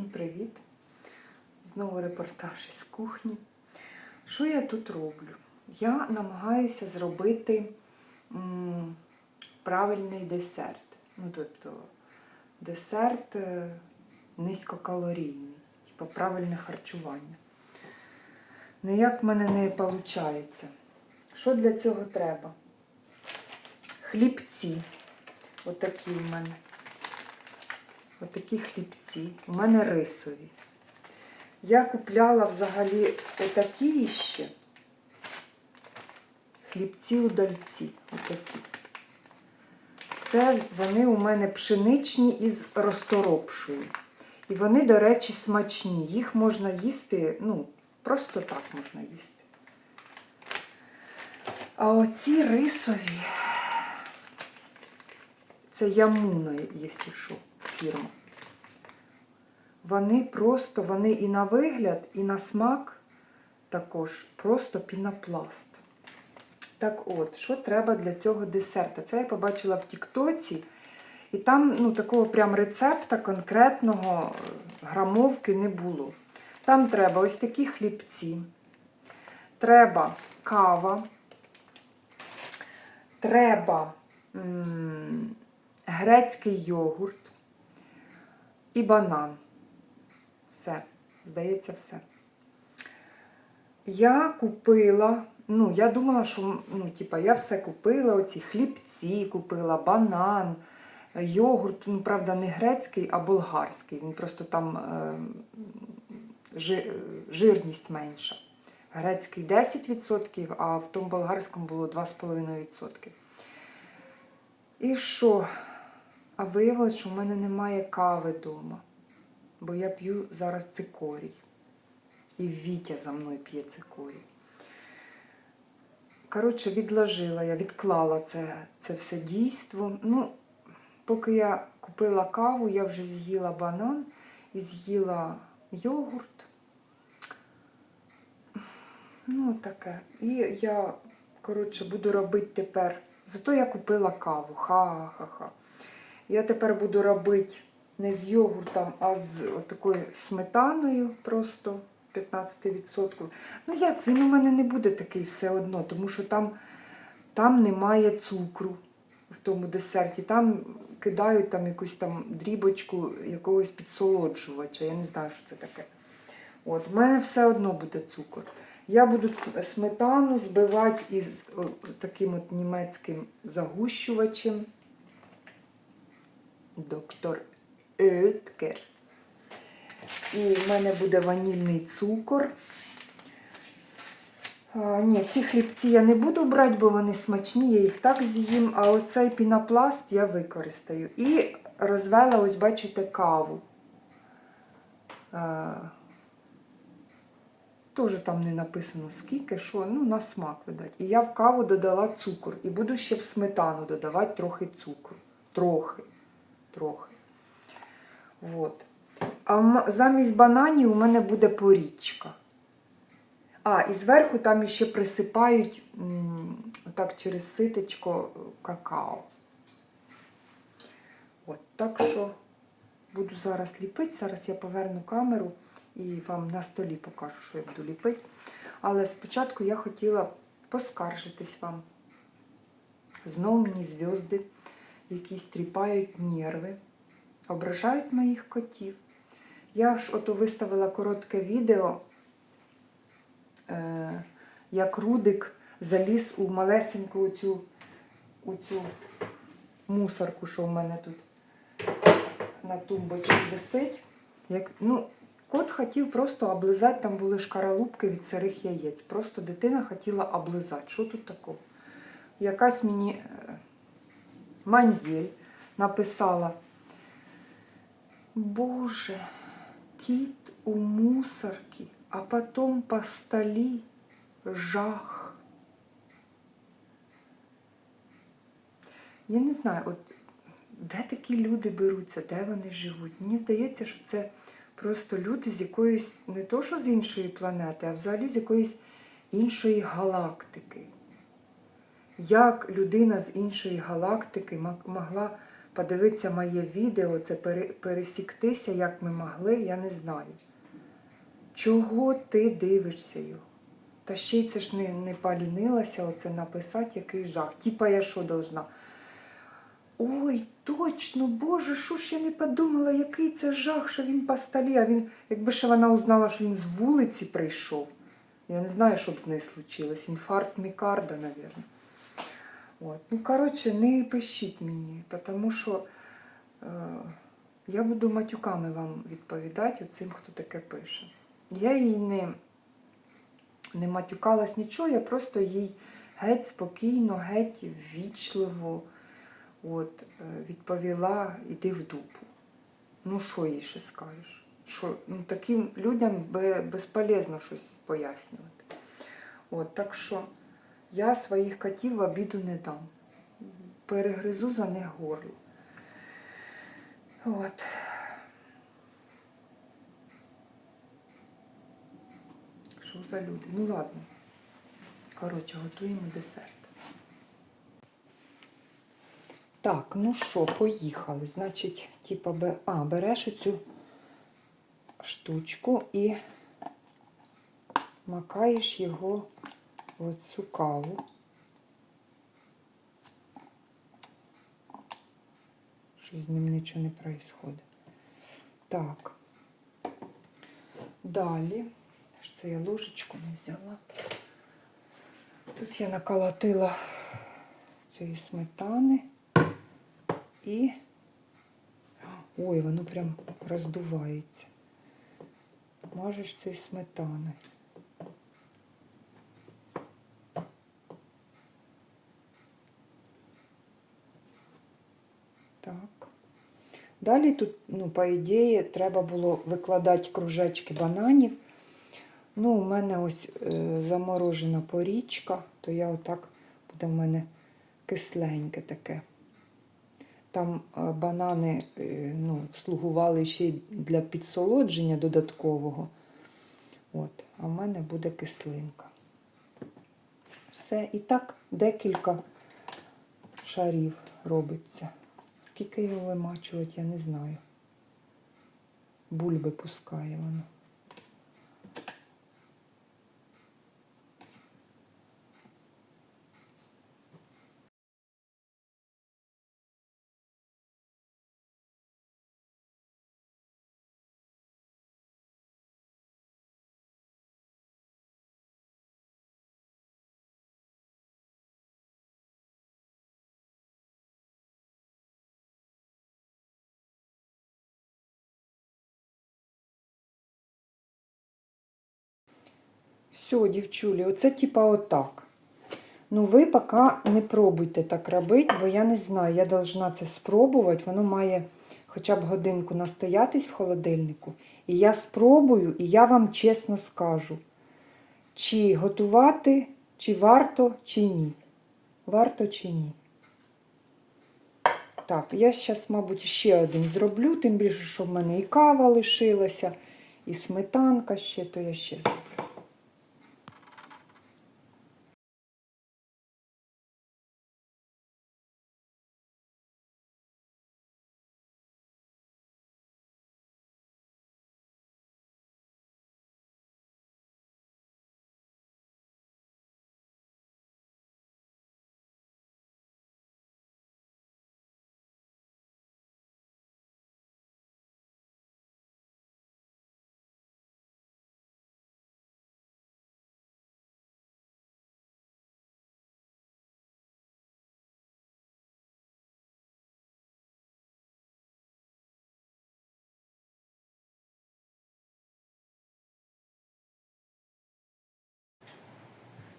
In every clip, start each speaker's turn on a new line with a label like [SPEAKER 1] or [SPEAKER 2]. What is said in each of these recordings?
[SPEAKER 1] Всім привіт! Знову репортаж із кухні. Що я тут роблю? Я намагаюся зробити м, правильний десерт. Ну, тобто десерт е, низькокалорійний, типу правильне харчування. Ніяк в мене не виходить. Що для цього треба? Хлібці. Отакі в мене. Отакі хлібці. У мене рисові. Я купляла взагалі отакі ще. Хлібці удальці. Отакі. Це вони у мене пшеничні із розторопшою. І вони, до речі, смачні. Їх можна їсти, ну, просто так можна їсти. А оці рисові, це ямуна, якщо що, фірма. Вони просто, вони і на вигляд, і на смак також просто пінопласт. Так от, що треба для цього десерту? Це я побачила в Тіктоці. І там ну, такого прям рецепта конкретного е, грамовки не було. Там треба ось такі хлібці, треба кава, треба м грецький йогурт і банан. Все, здається, все. Я купила, ну, я думала, що ну, типа, я все купила, оці хлібці купила, банан, йогурт, ну, правда, не грецький, а болгарський. Він просто там е, жи, жирність менша. Грецький 10%, а в тому болгарському було 2,5%. І що? А виявилось, що в мене немає кави вдома, бо я п'ю зараз цикорій. І Вітя за мною п'є цикорій. Коротше, відложила я, відклала це, це все дійство. Ну, поки я купила каву, я вже з'їла банан і з'їла йогурт. Ну, таке. І я, коротше, буду робити тепер. Зато я купила каву. Ха-ха-ха. Я тепер буду робити не з йогуртом, а з такою сметаною просто 15%. Ну як, він у мене не буде такий все одно, тому що там, там немає цукру в тому десерті. Там кидають там якусь там дрібочку якогось підсолоджувача. Я не знаю, що це таке. От, в мене все одно буде цукор. Я буду сметану збивати із таким от німецьким загущувачем. Доктор Оеткер. І в мене буде ванільний цукор. А, ні, ці хлібці я не буду брати, бо вони смачні, я їх так з'їм. А оцей пінопласт я використаю. І розвела, ось, бачите, каву. А, Теж там не написано скільки, що, ну, на смак видать. І я в каву додала цукор. І буду ще в сметану додавати трохи цукру. Трохи. Трохи. От. А замість бананів у мене буде порічка. А, і зверху там ще присипають так через ситечко какао. От, так що буду зараз ліпити. Зараз я поверну камеру і вам на столі покажу, що я буду ліпити. Але спочатку я хотіла поскаржитись вам. Знову мені зв'язки якісь тріпають нерви, ображають моїх котів. Я ж ото виставила коротке відео, е, як Рудик заліз у малесеньку цю, цю мусорку, що в мене тут на тумбочці висить. Як, ну, Кот хотів просто облизати, там були шкаралупки від сирих яєць. Просто дитина хотіла облизати. Що тут такого? Якась мені е, манділь написала. Боже, кіт у мусорці, а потім по столі жах. Я не знаю, от де такі люди беруться, де вони живуть. Мені здається, що це просто люди з якоїсь, не то що з іншої планети, а взагалі з якоїсь іншої галактики. Як людина з іншої галактики могла подивитися моє відео, це пересіктися, як ми могли, я не знаю. Чого ти дивишся його? Та ще й це ж не, не полінилася оце написати, який жах. Типа я що должна? Ой, точно, Боже, що ж я не подумала, який це жах, що він по столі. А він, якби ще вона узнала, що він з вулиці прийшов. Я не знаю, що б з нею случилось. Інфаркт мікарда, мабуть. От. Ну, коротше, не пишіть мені, тому що е, я буду матюками вам відповідати оцим, хто таке пише. Я їй не, не матюкалась нічого, я просто їй геть спокійно, геть ввічливо от, е, відповіла, іди в дупу. Ну, що їй ще скажеш? Що, ну, таким людям бе- безполезно щось пояснювати. От, так що я своїх котів в обіду не дам. Перегризу за них горло. От. Що за люди? Ну ладно. Коротше, готуємо десерт. Так, ну що, поїхали. Значить, типа, а, береш оцю штучку і макаєш його в цю каву. Щось з ним нічого не відбувається. Так. Далі. Це я ложечку не взяла. Тут я наколотила цієї сметани і. Ой, воно прям роздувається. Мажеш цією сметаною. Так. Далі тут, ну, по ідеї, треба було викладати кружечки бананів. Ну, у мене ось е, заморожена порічка, то я отак буде в мене кисленьке таке. Там е, банани е, ну, слугували ще й для підсолодження додаткового. От, а в мене буде кислинка. Все, і так декілька шарів робиться. Скільки його вимачувати, я не знаю. Бульби пускає воно. Все, дівчулі, оце типа отак. Ну, ви поки не пробуйте так робити, бо я не знаю, я должна це спробувати. Воно має хоча б годинку настоятись в холодильнику. І я спробую, і я вам чесно скажу, чи готувати, чи варто, чи ні. Варто чи ні. Так, я зараз, мабуть, ще один зроблю, тим більше, що в мене і кава лишилася, і сметанка ще, то я ще зроблю.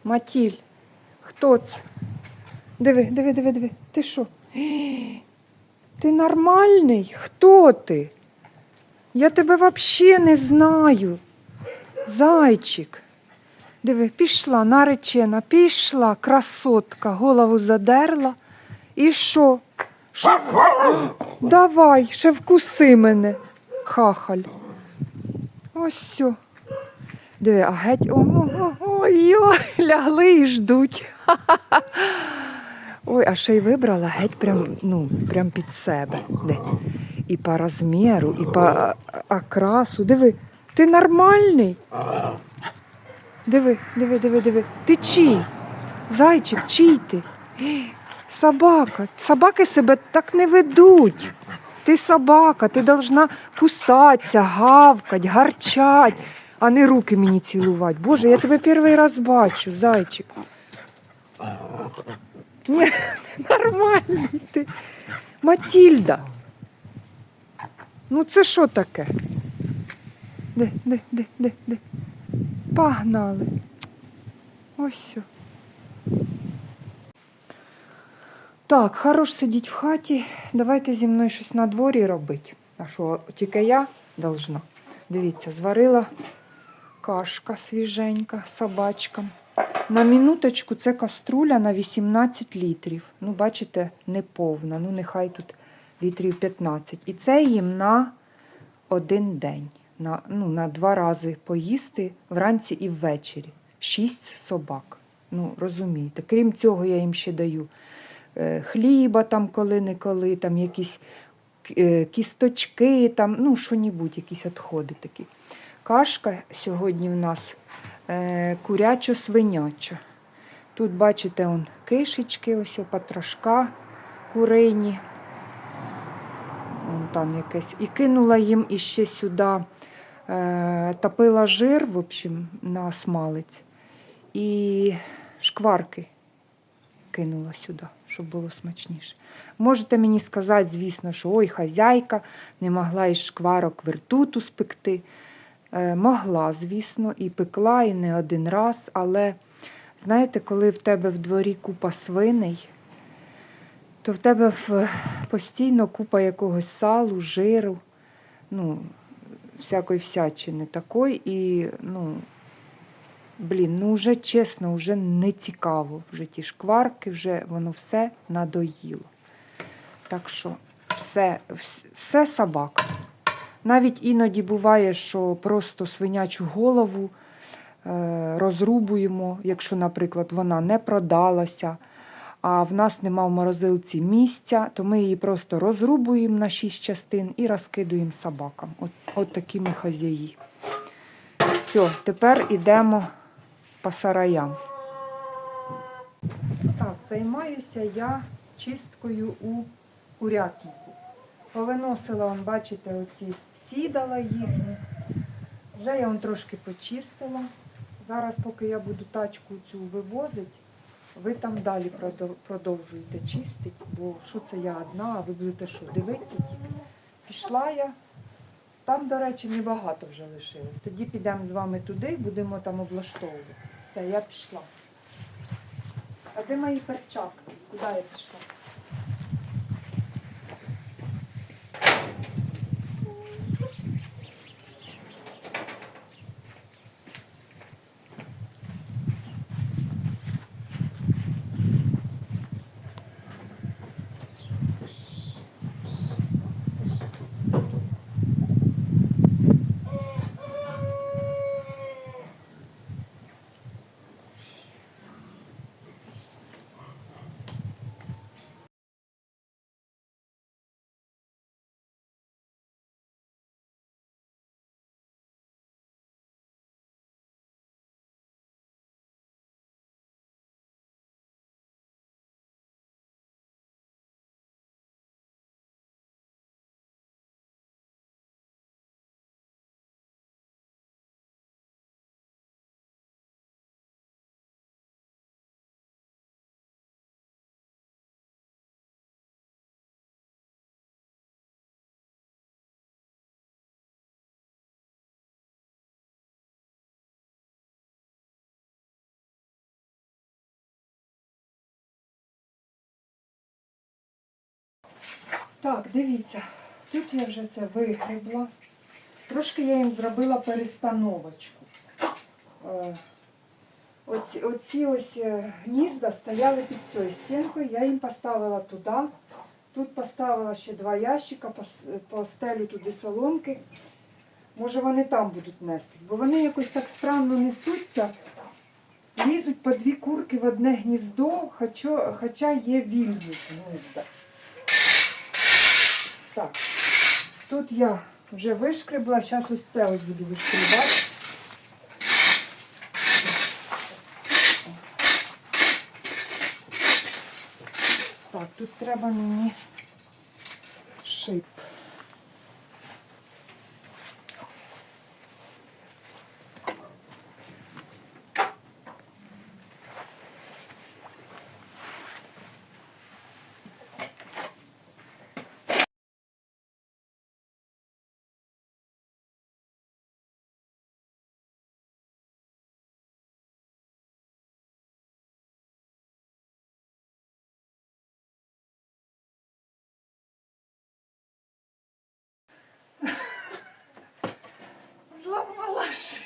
[SPEAKER 1] Матіль, хто це? Диви, диви, диви, диви. Ти що? Ти нормальний? Хто ти? Я тебе взагалі не знаю. Зайчик. Диви, пішла, наречена, пішла, красотка, голову задерла. І що? Що? Давай, ще вкуси мене, хахаль. Ось. Диви, а геть. О, о, о, ой, лягли і ждуть. Ой, а ще й вибрала геть прям, ну, прям під себе. Де? І по розміру, і по окрасу. Диви, ти нормальний? Диви, диви, диви, диви. Ти чий? Зайчик, чий ти? Собака. Собаки себе так не ведуть. Ти собака, ти должна кусатися, гавкать, гарчать, а не руки мені цілувати. Боже, я тебе перший раз бачу, зайчик. Ні, нормальний ти. Матільда. Ну це що таке? Де, де, де, де, де? Погнали. Ось. сьо. Так, хорош сидіть в хаті. Давайте зі мною щось на дворі робити. А що, тільки я должна? Дивіться, зварила кашка свіженька собачкам. На минуточку це каструля на 18 літрів. Ну, бачите, не повна. Ну, нехай тут літрів 15. І це їм на один день. На, ну, на два рази поїсти вранці і ввечері. Шість собак. Ну, розумієте. Крім цього, я їм ще даю е, хліба там коли-неколи, там якісь е, кісточки, там, ну, що-небудь, якісь відходи такі. Кашка сьогодні в нас е, курячо-свиняча. Тут, бачите, он, кишечки, ось о, потрошка курині. Вон там якесь. І кинула їм іще сюди, е, топила жир, в общем, на смалець. І шкварки кинула сюди, щоб було смачніше. Можете мені сказати, звісно, що ой, хазяйка не могла із шкварок вертуту спекти. Е, могла, звісно, і пекла, і не один раз, але знаєте, коли в тебе в дворі купа свиней, то в тебе постійно купа якогось салу, жиру, ну, всякої всячини такої. І, ну, блін, ну вже чесно, вже не цікаво. Вже ті шкварки, вже воно все надоїло. Так що все, вс- все собака. Навіть іноді буває, що просто свинячу голову е, розрубуємо, якщо, наприклад, вона не продалася, а в нас нема в морозилці місця, то ми її просто розрубуємо на шість частин і розкидуємо собакам. От, от такі ми хазяї. Все, тепер йдемо по сараям. Так, займаюся я чисткою у курятнику. Повиносила, он, бачите, оці сідала їхні. Вже я он трошки почистила. Зараз, поки я буду тачку цю вивозити, ви там далі продовжуєте чистити, бо що це я одна, а ви будете що, дивитися тільки? Пішла я. Там, до речі, небагато вже лишилось. Тоді підемо з вами туди, будемо там облаштовувати. Все, я пішла. А де мої перчатки? Куди я пішла? Так, дивіться, тут я вже це вигрібла. Трошки я їм зробила перестановочку. Е, Оці, оці ось е, гнізда стояли під цією стінкою, я їм поставила туди. Тут поставила ще два ящика, пос- постелю туди соломки. Може вони там будуть нестись, бо вони якось так странно несуться. лізуть по дві курки в одне гніздо, хоча є вільні гнізда. Так, тут я вже вишкребла, зараз ось це ось буду вишкребати. Так, тут треба мені шип. Зламала шип.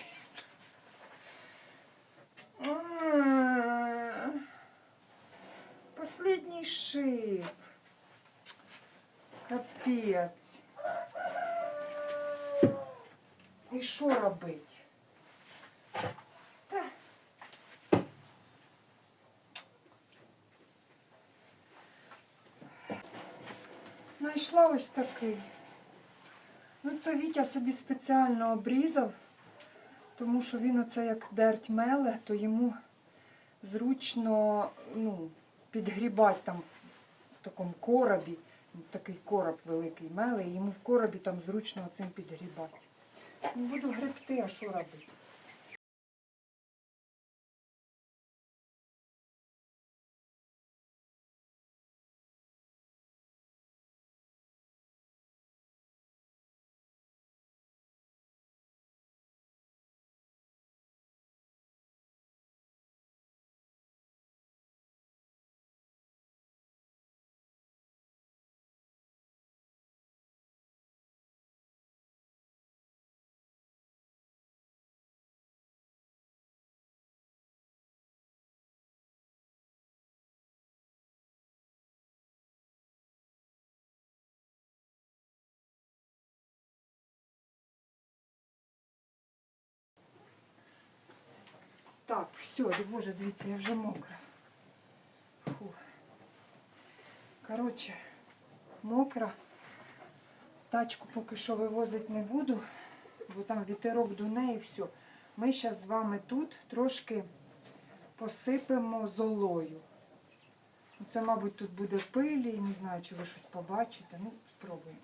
[SPEAKER 1] М. Последній шип. Капець. І що робить? Та. Знайшла ось такий. Ну, це Вітя собі спеціально обрізав, Тому що він оце як дерть меле, то йому зручно ну, підгрібати там в такому коробі. Такий короб великий меле, і йому в коробі там зручно цим підгрібати. Ну, буду гребти, а що робити? Так, все, боже, дивіться, я вже мокра. Фу. Коротше, мокра. Тачку поки що вивозити не буду, бо там вітерок дуне і все. Ми зараз з вами тут трошки посипемо золою. Це, мабуть, тут буде пилі, не знаю, чи ви щось побачите. Ну, спробуємо.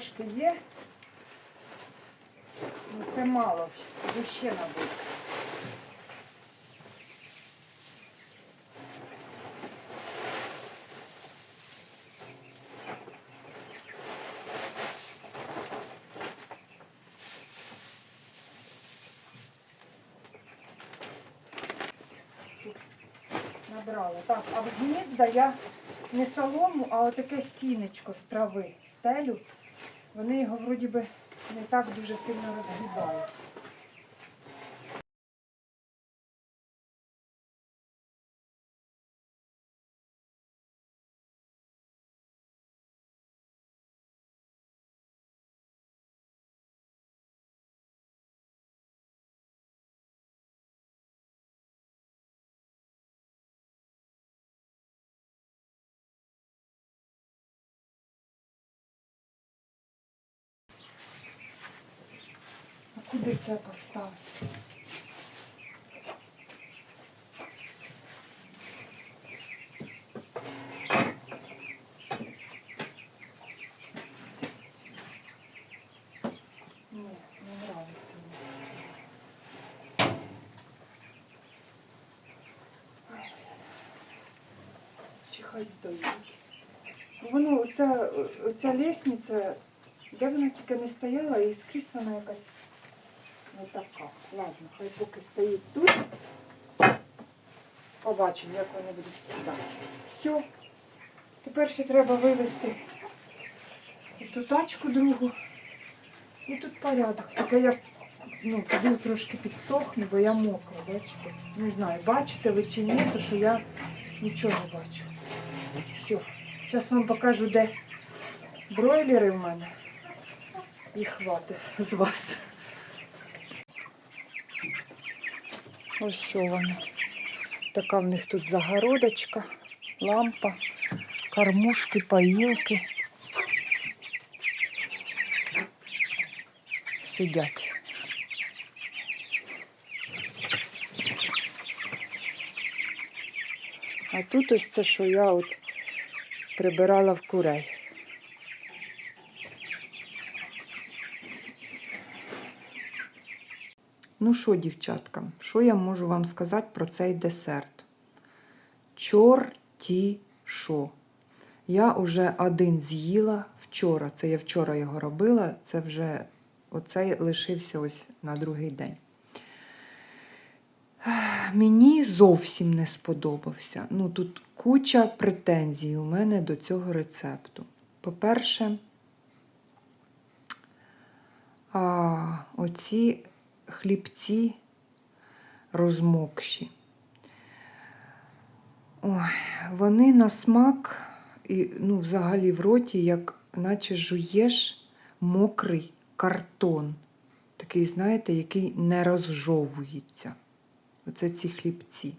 [SPEAKER 1] Трошки є. Ну, це мало, бо ще набути. Набрала. Так, а в гнізда я не солому, а отаке сінечко з трави стелю. Вони його вроді би не так дуже сильно розгрібають. куди це поставити? Ні, не нравиться мені. Ай, блін. Чи хай стоїть. Воно, оця, оця лестниця, де вона тільки не стояла, і скрізь вона якась Не така. Ладно, хай поки стоїть тут. Побачимо, як вони будуть сідати. Все. Тепер ще треба вивезти і ту тачку другу І тут порядок. Таке я ну, піду трошки підсохну, бо я мокра, бачите? Не знаю, бачите ви чи ні, то що я нічого не бачу. Все. Зараз вам покажу, де бройлери в мене. І хватить з вас. Ось що вони. Така в них тут загородочка, лампа, кормушки, поїлки. Сидять. А тут ось це, що я от прибирала в курей. Ну що, дівчатка, що я можу вам сказати про цей десерт? Чорті що. Я вже один з'їла вчора. Це я вчора його робила, це вже оцей лишився ось на другий день. Мені зовсім не сподобався. Ну, тут куча претензій у мене до цього рецепту. По-перше, оці хлібці розмокші. Ой, вони на смак, і, ну, взагалі в роті, як наче жуєш мокрий картон. Такий, знаєте, який не розжовується. Оце ці хлібці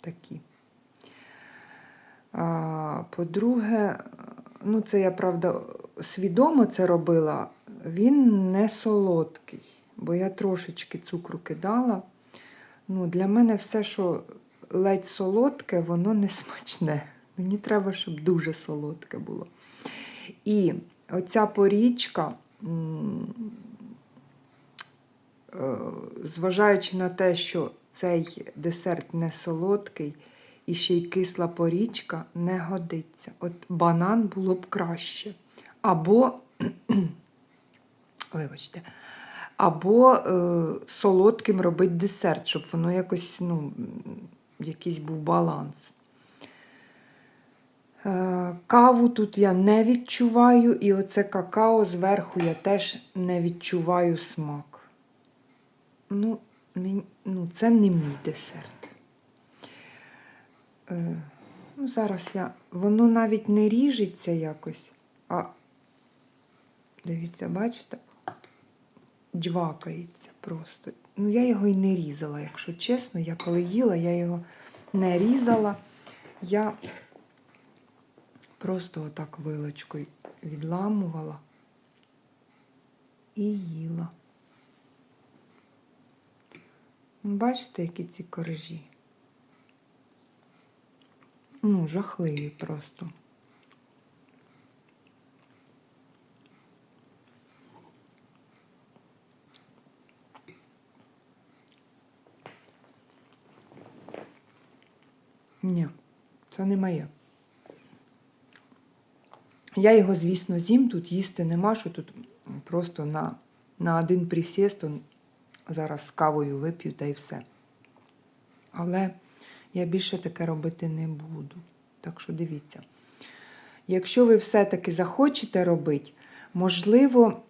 [SPEAKER 1] такі. А, по-друге, ну це я правда свідомо це робила, він не солодкий, бо я трошечки цукру кидала. Ну, для мене все, що ледь солодке, воно не смачне. Мені треба, щоб дуже солодке було. І оця порічка, е, зважаючи на те, що цей десерт не солодкий і ще й кисла порічка, не годиться. От банан було б краще. Або, вибачте, або е, солодким робити десерт, щоб воно якось, ну, якийсь був баланс. Е, Каву тут я не відчуваю, і оце какао зверху я теж не відчуваю смак. Ну, мені- ну це не мій десерт. Е, ну, зараз я. Воно навіть не ріжеться якось, а дивіться, бачите? Джвакається просто. Ну, я його і не різала, якщо чесно. Я коли їла, я його не різала. Я просто отак вилочкою відламувала і їла. Бачите, які ці коржі? Ну, жахливі просто. Ні, це не моє. Я його, звісно, з'їм, тут їсти нема, що тут просто на, на один присіст зараз з кавою вип'ю та й все. Але я більше таке робити не буду. Так що дивіться. Якщо ви все-таки захочете робити, можливо,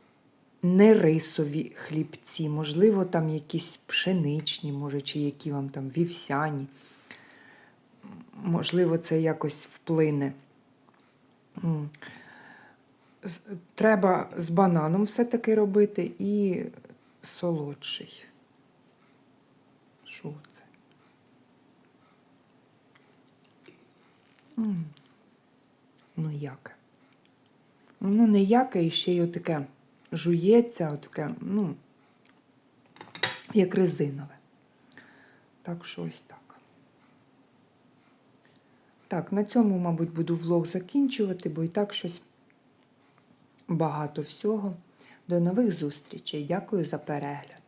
[SPEAKER 1] не рисові хлібці, можливо, там якісь пшеничні, може, чи які вам там вівсяні. Можливо, це якось вплине. Треба з бананом все-таки робити і солодший. Що це? Ну, яке? Воно не яке і ще й отаке жується, отаке, ну, як резинове. Так що ось так. Так, на цьому, мабуть, буду влог закінчувати, бо і так щось багато всього. До нових зустрічей. Дякую за перегляд.